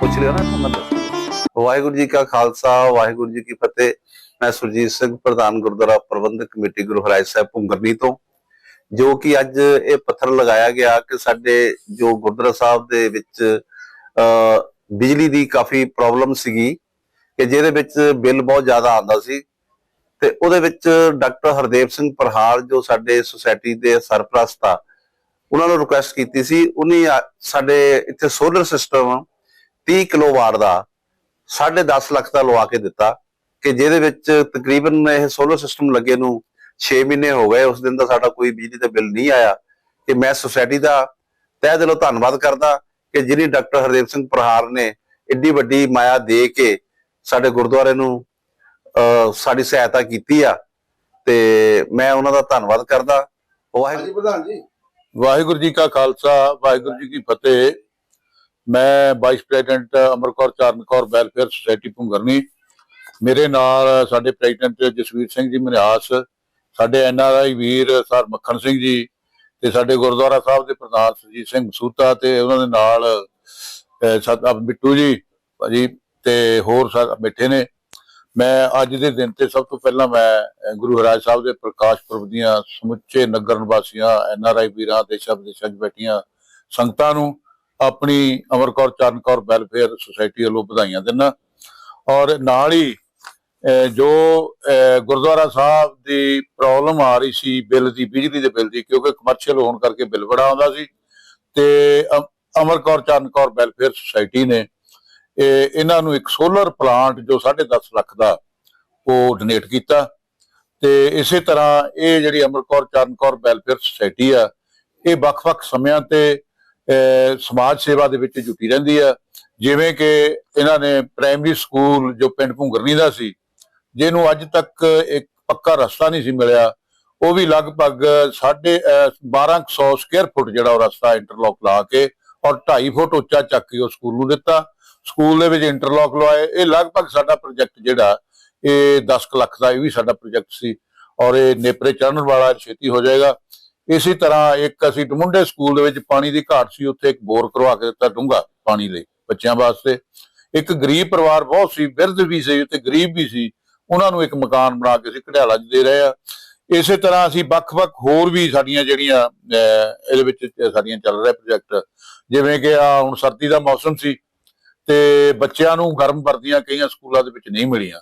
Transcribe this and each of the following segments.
ਪੁੱਛ ਲਿਓ ਨਾ ਮੈਂ ਦੱਸ ਵਾਹਿਗੁਰੂ ਜੀ ਕਾ ਖਾਲਸਾ, ਵਾਹਿਗੁਰੂ ਜੀ ਕੀ ਫਤਿਹ। ਮੈਂ ਸੁਰਜੀਤ ਸਿੰਘ, ਪ੍ਰਧਾਨ ਗੁਰਦੁਆਰਾ ਪ੍ਰਬੰਧਕ ਕਮੇਟੀ ਗੁਰੂ ਹਰਾਏ ਸਾਹਿਬ ਭੁੰਗਰਨੀ ਤੋਂ, ਜੋ ਕਿ ਅੱਜ ਇਹ ਪੱਥਰ ਲਗਾਇਆ ਗਿਆ ਕਿ ਸਾਡੇ ਜੋ ਗੁਰਦੁਆਰਾ ਸਾਹਿਬ ਦੇ ਵਿੱਚ ਬਿਜਲੀ ਦੀ ਕਾਫੀ ਪ੍ਰੋਬਲਮ ਸੀਗੀ, ਕਿ ਜਿਹਦੇ ਵਿੱਚ ਬਿੱਲ ਬਹੁਤ ਜ਼ਿਆਦਾ ਆਉਂਦਾ ਸੀ। ਤੇ ਉਹਦੇ ਵਿੱਚ ਡਾਕਟਰ ਹਰਦੇਵ ਸਿੰਘ ਪ੍ਰਹਾਰ, ਜੋ ਸਾਡੇ ਸੁਸਾਇਟੀ ਦੇ ਸਰਪ੍ਰਸਤ ਆ, ਉਹਨਾਂ ਨੂੰ ਰਿਕੁਐਸਟ ਕੀਤੀ ਸੀ। ਉਹਨੇ ਸਾਡੇ ਇੱਥੇ ਸੋਲਰ ਸਿਸਟਮ 30 ਕਿਲੋਵਾਟ ਦਾ 10.5 ਲੱਖ ਦਾ ਲਵਾ ਕੇ ਦਿੱਤਾ ਕਿ ਜਿਹਦੇ ਵਿੱਚ ਤਕਰੀਬਨ ਇਹ ਸੋਲਰ ਸਿਸਟਮ ਲੱਗੇ ਨੂੰ 6 ਮਹੀਨੇ ਹੋ ਗਏ। ਉਸ ਦਿਨ ਦਾ ਸਾਡਾ ਕੋਈ ਬਿਜਲੀ ਦਾ ਬਿੱਲ ਨਹੀਂ ਆਇਆ ਕਿ ਮੈਂ ਸੁਸਾਇਟੀ ਦਾ ਤਹਿ ਦਿਲੋਂ ਧੰਨਵਾਦ ਕਰਦਾ ਕਿ ਜਿਹਨੇ ਡਾਕਟਰ ਹਰਦੇਵ ਸਿੰਘ ਪ੍ਰਹਾਰ ਨੇ ਏਡੀ ਵੱਡੀ ਮਾਇਆ ਦੇ ਕੇ ਸਾਡੇ ਗੁਰਦੁਆਰੇ ਨੂੰ ਸਾਡੀ ਸਹਾਇਤਾ ਕੀਤੀ ਆ ਤੇ ਮੈਂ ਉਹਨਾਂ ਦਾ ਧੰਨਵਾਦ ਕਰਦਾ। ਵਾਹਿਗੁਰੂ ਪ੍ਰਧਾਨ ਜੀ। ਵਾਹਿਗੁਰੂ ਜੀ ਕਾ ਖਾਲਸਾ ਵਾਹਿਗੁਰੂ ਜੀ ਕੀ ਫਤਿਹ। ਮੈਂ vice president Amarkaur Charankaur welfare society Bhungarni. ਮੇਰੇ ਨਾਲ ਸਾਡੇ ਪ੍ਰੈਜ਼ੀਡੈਂਟ ਜਸਵੀਰ ਸਿੰਘ ਜੀ ਮਨਿਆਸ, ਸਾਡੇ ਐਨਆਰਆਈ ਵੀਰ ਸਰ ਮੱਖਣ ਸਿੰਘ ਜੀ, ਤੇ ਸਾਡੇ ਗੁਰਦੁਆਰਾ ਸਾਹਿਬ ਦੇ ਪ੍ਰਧਾਨ ਸੁਰਜੀਤ ਸਿੰਘ ਮਸੂਤਾ ਤੇ ਉਹਨਾਂ ਦੇ ਨਾਲ ਸਾਡਾ ਬਿੱਟੂ ਜੀ, ਭਾਜੀ, ਤੇ ਹੋਰ ਸਾਰੇ ਬੈਠੇ ਨੇ। ਮੈਂ ਅੱਜ ਦੇ ਦਿਨ ਤੇ ਸਭ ਤੋਂ ਪਹਿਲਾਂ ਮੈਂ ਗੁਰੂ ਹਰਾਜ ਸਾਹਿਬ ਦੇ ਪ੍ਰਕਾਸ਼ ਪੁਰਬ ਦੀਆਂ ਸਮੁੱਚੇ ਨਗਰ ਨਿਵਾਸੀਆਂ ਐਨਆਰਆਈ ਵੀਰਾਂ ਦੇਸ਼ਾਂ ਵਿਦੇਸ਼ਾਂ 'ਚ ਬੈਠੀਆਂ ਸੰਗਤਾਂ ਨੂੰ ਆਪਣੀ ਅਮਰਕੌਰ ਚਰਨਕੌਰ ਵੈਲਫੇਅਰ ਸੁਸਾਇਟੀ ਵੱਲੋਂ ਵਧਾਈਆਂ ਦਿੰਦਾ। ਔਰ ਨਾਲ ਹੀ ਜੋ ਗੁਰਦੁਆਰਾ ਸਾਹਿਬ ਦੀ ਪ੍ਰੋਬਲਮ ਆ ਰਹੀ ਸੀ, ਬਿੱਲ ਦੀ, ਬਿਜਲੀ ਦੇ ਬਿੱਲ ਦੀ, ਕਿਉਂਕਿ ਕਮਰਸ਼ੀਅਲ ਹੋਣ ਕਰਕੇ ਬਿੱਲ ਬੜਾ ਆਉਂਦਾ ਸੀ, ਤੇ ਅਮ- ਅਮਰਕੌਰ ਚਰਨਕੌਰ ਵੈਲਫੇਅਰ ਸੁਸਾਇਟੀ ਨੇ, ਇਹ, ਇਹਨਾਂ ਨੂੰ ਇੱਕ ਸੋਲਰ ਪਲਾਂਟ ਜੋ 10.5 ਲੱਖ ਦਾ, ਉਹ ਡੋਨੇਟ ਕੀਤਾ। ਤੇ ਇਸੇ ਤਰ੍ਹਾਂ ਇਹ ਜਿਹੜੀ ਅਮਰਕੌਰ ਚਰਨਕੌਰ ਵੈਲਫੇਅਰ ਸੁਸਾਇਟੀ ਆ, ਇਹ ਵੱਖ-ਵੱਖ ਸਮਿਆਂ ਤੇ ਸਮਾਜ ਸੇਵਾ ਦੇ ਵਿੱਚ ਜੁਟੀ ਰਹਿੰਦੀ ਆ। ਜਿਵੇਂ ਕਿ ਇਹਨਾਂ ਨੇ ਪ੍ਰਾਇਮਰੀ ਸਕੂਲ ਜੋ ਪਿੰਡ ਭੁੰਗਰਨੀ ਦਾ ਸੀ ਜਿਹਨੂੰ ਅੱਜ ਤੱਕ ਇੱਕ ਪੱਕਾ ਰਸਤਾ ਨਹੀਂ ਸੀ ਮਿਲਿਆ। ਉਹ ਵੀ ਲਗਭਗ ਸਾਢੇ ਅਹ, 1200 ਸਕੁਅਰ ਫੁੱਟ ਜਿਹੜਾ ਉਹ ਰਸਤਾ ਇੰਟਰਲੌਕ ਲਾ ਕੇ ਔਰ 2.5 ਫੁੱਟ ਉੱਚਾ ਚੱਕ ਕੇ ਉਹ ਸਕੂਲ ਨੂੰ ਦਿੱਤਾ। ਸਕੂਲ ਦੇ ਵਿੱਚ ਇੰਟਰਲੌਕ ਲਵਾਏ। ਇਹ ਲਗਭਗ ਸਾਡਾ ਪ੍ਰੋਜੈਕਟ ਜਿਹੜਾ ਇਹ 10 ਕੁ ਲੱਖ ਦਾ ਇਹ ਵੀ ਸਾਡਾ ਪ੍ਰੋਜੈਕਟ ਸੀ। ਔਰ ਇਹ ਨੇਪਰੇ ਚੜਨ ਵਾਲਾ ਛੇਤੀ ਹੋ ਜਾਏਗਾ। ਇਸੇ ਤਰ੍ਹਾਂ ਇੱਕ ਅਸੀਂ ਡਮੁੰਡੇ ਸਕੂਲ ਦੇ ਵਿੱਚ ਪਾਣੀ ਦੀ ਘਾਟ ਸੀ, ਉੱਥੇ ਇੱਕ ਬੋਰ ਕਰਵਾ ਕੇ ਦਿੱਤਾ ਡੂੰਘਾ ਪਾਣੀ ਲਈ ਬੱਚਿਆਂ ਵਾਸਤੇ। ਇੱਕ ਗਰੀਬ ਪਰਿਵਾਰ ਬਹੁਤ ਸੀ, ਬਿਰਧ ਵੀ ਸੀ ਤੇ ਗਰੀਬ ਵੀ ਸੀ। ਉਹਨਾਂ ਨੂੰ ਇੱਕ ਮਕਾਨ ਬਣਾ ਕੇ ਅਸੀਂ ਘੜਿਆਲਾ 'ਚ ਦੇ ਰਹੇ ਆ ਇਸੇ ਤਰ੍ਹਾਂ ਅਸੀਂ ਵੱਖ-ਵੱਖ ਹੋਰ ਵੀ ਸਾਡੀਆਂ ਜਿਹੜੀਆਂ ਇਹਦੇ ਵਿੱਚ ਸਾਡੀਆਂ ਚੱਲ ਰਿਹਾ ਪ੍ਰੋਜੈਕਟ ਜਿਵੇਂ ਕਿ ਆ ਹੁਣ ਸਰਦੀ ਦਾ ਮੌਸਮ ਸੀ ਤੇ ਬੱਚਿਆਂ ਨੂੰ ਗਰਮ ਵਰਦੀਆਂ ਕਈਆਂ ਸਕੂਲਾਂ ਦੇ ਵਿੱਚ ਨਹੀਂ ਮਿਲੀਆਂ।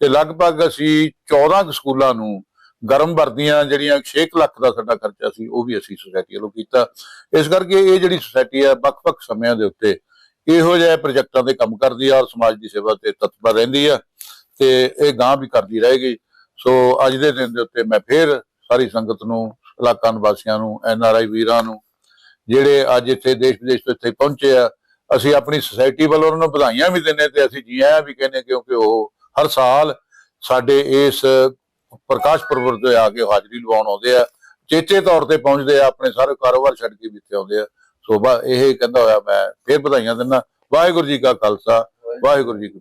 ਤੇ ਲਗਭਗ ਅਸੀਂ 14 ਕੁ ਸਕੂਲਾਂ ਨੂੰ ਗਰਮ ਵਰਦੀਆਂ ਜਿਹੜੀਆਂ 6 ਲੱਖ ਦਾ ਸਾਡਾ ਖਰਚਾ ਸੀ, ਉਹ ਵੀ ਅਸੀਂ ਸੁਸਾਇਟੀ ਵੱਲੋਂ ਕੀਤਾ। ਇਸ ਕਰਕੇ ਇਹ ਜਿਹੜੀ ਸੁਸਾਇਟੀ ਹੈ, ਵੱਖ-ਵੱਖ ਸਮਿਆਂ ਦੇ ਉੱਤੇ ਇਹੋ ਜਿਹੇ ਪ੍ਰੋਜੈਕਟਾਂ ਤੇ ਕੰਮ ਕਰਦੀ ਆ ਔਰ ਸਮਾਜ ਦੀ ਸੇਵਾ ਤੇ ਤਤਪਰ ਰਹਿੰਦੀ ਆ ਤੇ ਇਹ ਗਾਂ ਵੀ ਕਰਦੀ ਰਹੇਗੀ। ਸੋ ਅੱਜ ਦੇ ਦਿਨ ਦੇ ਉੱਤੇ ਮੈਂ ਫੇਰ ਸਾਰੀ ਸੰਗਤ ਨੂੰ, ਇਲਾਕਾ ਨਿਵਾਸੀਆਂ ਨੂੰ, ਐਨ ਆਰ ਆਈ ਵੀਰਾਂ ਨੂੰ, ਜਿਹੜੇ ਅੱਜ ਇੱਥੇ ਦੇਸ਼ ਵਿਦੇਸ਼ ਤੋਂ ਇੱਥੇ ਪਹੁੰਚੇ ਆ, ਅਸੀਂ ਆਪਣੀ ਸੁਸਾਇਟੀ ਵੱਲੋਂ ਉਹਨਾਂ ਨੂੰ ਵਧਾਈਆਂ ਵੀ ਦਿੰਨੇ ਤੇ ਅਸੀਂ ਜੀ ਆਇਆਂ ਵੀ ਕਹਿੰਦੇ ਕਿਉਂਕਿ ਉਹ ਹਰ ਸਾਲ ਸਾਡੇ ਇਸ ਪ੍ਰਕਾਸ਼ ਪਰਵਰ ਤੇ ਆ ਕੇ ਹਾਜ਼ਰੀ ਲਵਾਉਣ ਆਉਂਦੇ ਆ। ਚੇਚੇ ਤੌਰ ਤੇ ਪਹੁੰਚਦੇ ਆ, ਆਪਣੇ ਸਾਰੇ ਕਾਰੋਬਾਰ ਛੱਡ ਕੇ ਵੀ ਇੱਥੇ ਆਉਂਦੇ ਆ। ਸੋ ਇਹ ਕਹਿੰਦਾ ਹੋਇਆ, ਮੈਂ ਫੇਰ ਵਧਾਈਆਂ ਦਿੰਦਾ। ਵਾਹਿਗੁਰੂ ਜੀ ਕਾ ਖਾਲਸਾ, ਵਾਹਿਗੁਰੂ ਜੀ ਕੀ